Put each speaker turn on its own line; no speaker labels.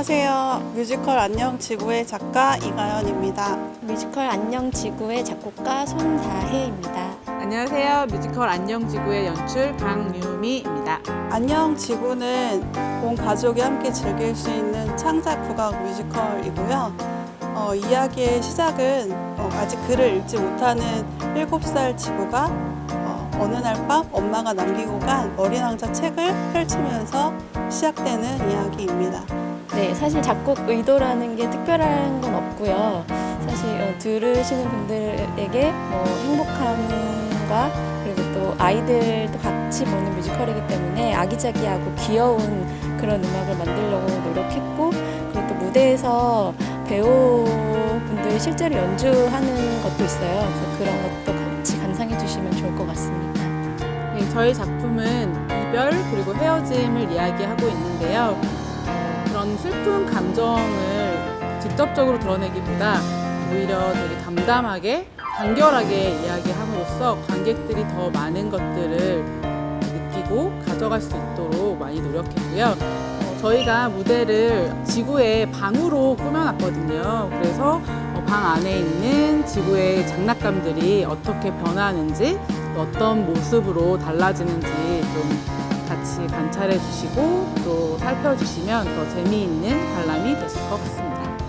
안녕하세요. 뮤지컬 안녕 지구의 작가 이가연입니다.
뮤지컬 안녕 지구의 작곡가 손다혜입니다.
안녕하세요. 뮤지컬 안녕 지구의 연출 강유미입니다.
안녕 지구는 온 가족이 함께 즐길 수 있는 창작 국악 뮤지컬이고요. 어, 이야기의 시작은 어, 아직 글을 읽지 못하는 7살 지구가 어, 어느 날 밤 엄마가 남기고 간 어린 왕자 책을 펼치면서 시작되는 이야기입니다.
네, 사실 작곡 의도라는 게 특별한 건 없고요. 사실 어, 들으시는 분들에게 뭐 행복함과 그리고 또 아이들도 같이 보는 뮤지컬이기 때문에 아기자기하고 귀여운 그런 음악을 만들려고 노력했고 그리고 또 무대에서 배우분들이 실제로 연주하는 것도 있어요. 그래서 그런 것도 같이 감상해 주시면 좋을 것 같습니다.
네, 저희 작품은 이별 그리고 헤어짐을 이야기하고 있는데요. 어, 그런 슬픈 감정을 직접적으로 드러내기보다 오히려 되게 담담하게 간결하게 이야기함으로써 관객들이 더 많은 것들을 느끼고 가져갈 수 있도록 많이 노력했고요. 어, 저희가 무대를 지구의 방으로 꾸며놨거든요. 그래서 어, 방 안에 있는 지구의 장난감들이 어떻게 변하는지 또 어떤 모습으로 달라지는지 좀 같이 관찰해 주시고 또 살펴주시면 더 재미있는 관람이 되실 것 같습니다.